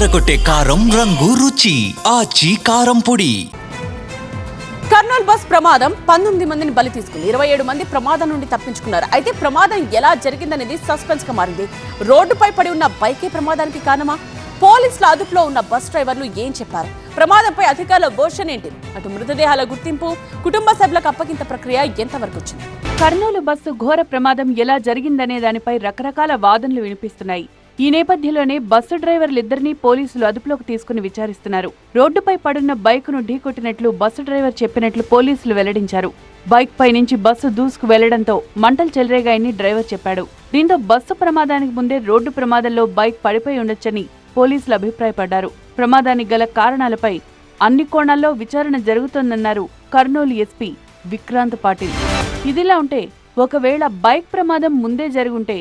అదరగొట్టే కారం రంగు రుచి. ఆచి కారం పొడి. కర్నూలు బస్ ప్రమాదం పంతొమ్మిది మందిని బలి తీసుకుంది. ఇరవై ఏడు మంది ప్రమాదం నుండి తప్పించుకున్నారు. అయితే ప్రమాదం ఎలా జరిగిందనేది సస్పెన్స్గా మారింది. రోడ్డుపై పడి ఉన్న బైకే ప్రమాదానికి కారణమా? పోలీసుల అదుపులో ఉన్న బస్ డ్రైవర్లు ఏం చెప్పారు? ప్రమాదంపై అధికారుల వర్షన్ ఏంటి? అటు మృతదేహాల గుర్తింపు కుటుంబ సభ్యులకు అప్పగింత ప్రక్రియ ఎంతవరకు వచ్చింది? కర్నూలు బస్సు ఘోర ప్రమాదం ఎలా జరిగిందనే దానిపై రకరకాల వాదనలు వినిపిస్తున్నాయి. ఈ నేపథ్యంలోనే బస్సు డ్రైవర్లిద్దరినీ పోలీసులు అదుపులోకి తీసుకుని విచారిస్తున్నారు. రోడ్డుపై పడున్న బైకును ఢీకొట్టినట్లు బస్సు డ్రైవర్ చెప్పినట్లు పోలీసులు వెల్లడించారు. బైక్ పై నుంచి బస్సు దూసుకు వెళ్ళడంతో మంటలు చెలరేగాయని డ్రైవర్ చెప్పాడు. దీంతో బస్సు ప్రమాదానికి ముందే రోడ్డు ప్రమాదంలో బైక్ పడిపోయి ఉండొచ్చని పోలీసులు అభిప్రాయపడ్డారు. ప్రమాదానికి గల కారణాలపై అన్ని కోణాల్లో విచారణ జరుగుతోందన్నారు కర్నూలు ఎస్పీ విక్రాంత్ పాటిల్. ఇదిలా ఉంటే ఒకవేళ బైక్ ప్రమాదం ముందే జరుగుంటే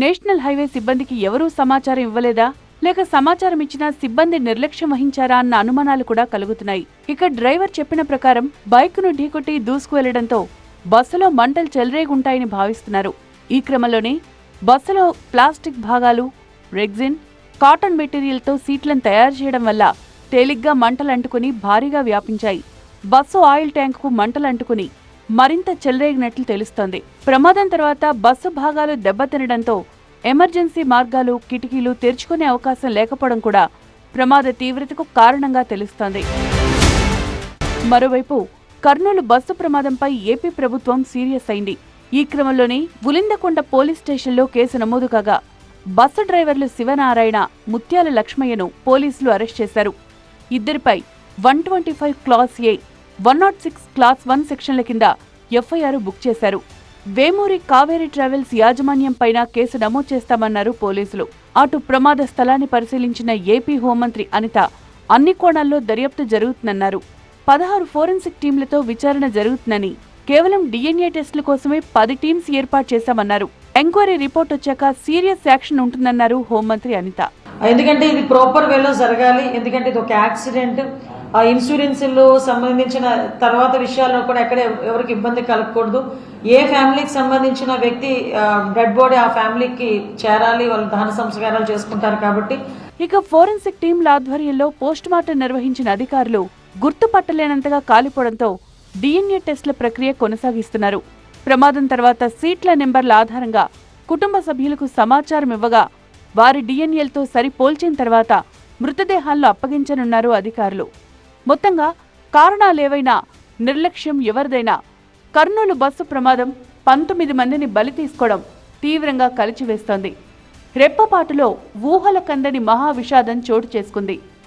నేషనల్ హైవే సిబ్బందికి ఎవరూ సమాచారం ఇవ్వలేదా? లేక సమాచారం ఇచ్చినా సిబ్బంది నిర్లక్ష్యం వహించారా అన్న అనుమానాలు కూడా కలుగుతున్నాయి. ఇక డ్రైవర్ చెప్పిన ప్రకారం బైక్ను ఢీకొట్టి దూసుకువెళ్ళడంతో బస్సులో మంటలు చెలరేగుంటాయని భావిస్తున్నారు. ఈ క్రమంలోనే బస్సులో ప్లాస్టిక్ భాగాలు రెగ్జిన్ కాటన్ మెటీరియల్తో సీట్లను తయారు చేయడం వల్ల తేలిగ్గా మంటలు అంటుకుని భారీగా వ్యాపించాయి. బస్సు ఆయిల్ ట్యాంకుకు మంటలు అంటుకుని మరింత చెలరేగినట్లు తెలుస్తోంది. ప్రమాదం తర్వాత బస్సు భాగాలు దెబ్బతినడంతో ఎమర్జెన్సీ మార్గాలు కిటికీలు తెరుచుకునే అవకాశం లేకపోవడం కూడా ప్రమాద తీవ్రతకు కారణంగా తెలుస్తోంది. మరోవైపు కర్నూలు బస్సు ప్రమాదంపై ఏపీ ప్రభుత్వం సీరియస్ అయింది. ఈ క్రమంలోనే ఉలిందకొండ పోలీస్ స్టేషన్లో కేసు నమోదు కాగా బస్సు డ్రైవర్లు శివనారాయణ ముత్యాల లక్ష్మయ్యను పోలీసులు అరెస్ట్ చేశారు. ఇద్దరిపై one twenty five class A one nought six class one సెక్షన్ల కింద ఎఫ్ఐఆర్ బుక్ చేశారు. వేమూరి కావేరీ ట్రావెల్స్ యాజమాన్యం పైన కేసు నమోదు చేస్తామన్నారు పోలీసులు. అటు ప్రమాద స్థలాన్ని పరిశీలించిన ఏపీ హోంమంత్రి అనిత అన్ని కోణాల్లో దర్యాప్తు జరుగుతుందన్నారు. పదహారు ఫోరెన్సిక్ టీంలతో విచారణ జరుగుతుందని కేవలం డిఎన్ఏ టెస్టుల కోసమే పది టీమ్స్ ఏర్పాటు చేశామన్నారు. ఎంక్వైరీ రిపోర్ట్ వచ్చాక సీరియస్ యాక్షన్ ఉంటుందన్నారు హోంమంత్రి అనిత. ఎందుకంటే ఇది ప్రాపర్ వేలో జరగాలి. ఎందుకంటే ఇది ఒక యాక్సిడెంట్ ఆ ఇన్సూరెన్స్లు సంబంధించిన తర్వాత విషయాల్లో కూడా ఎక్కడ ఎవరికి ఇబ్బంది కలగకూడదు. ఏ ఫ్యామిలీకి సంబంధించిన వ్యక్తి డెడ్ బాడీ ఆ ఫ్యామిలీకి చేరాలి వాళ్ళు దహన సంస్కారాలు చేసుకుంటారు కాబట్టి. ఇక ఫోరెన్సిక్ టీంల ఆధ్వర్యంలో పోస్టుమార్టం నిర్వహించిన అధికారులు గుర్తుపట్టలేనంతగా కాలిపోవడంతో డిఎన్ఏ టెస్టుల ప్రక్రియ కొనసాగిస్తున్నారు. ప్రమాదం తర్వాత సీట్ల నెంబర్ల ఆధారంగా కుటుంబ సభ్యులకు సమాచారం ఇవ్వగా వారి డిఎన్ఏలతో సరిపోల్చిన తర్వాత మృతదేహాల్లో అప్పగించనున్నారు అధికారులు. మొత్తంగా కారణాలేవైనా నిర్లక్ష్యం ఎవరిదైనా కర్నూలు బస్సు ప్రమాదం పంతొమ్మిది మందిని బలి తీసుకోవడం తీవ్రంగా కలిచివేస్తోంది. రెప్పపాటులో ఊహల కందని మహా విషాదం చోటు చేసుకుంది.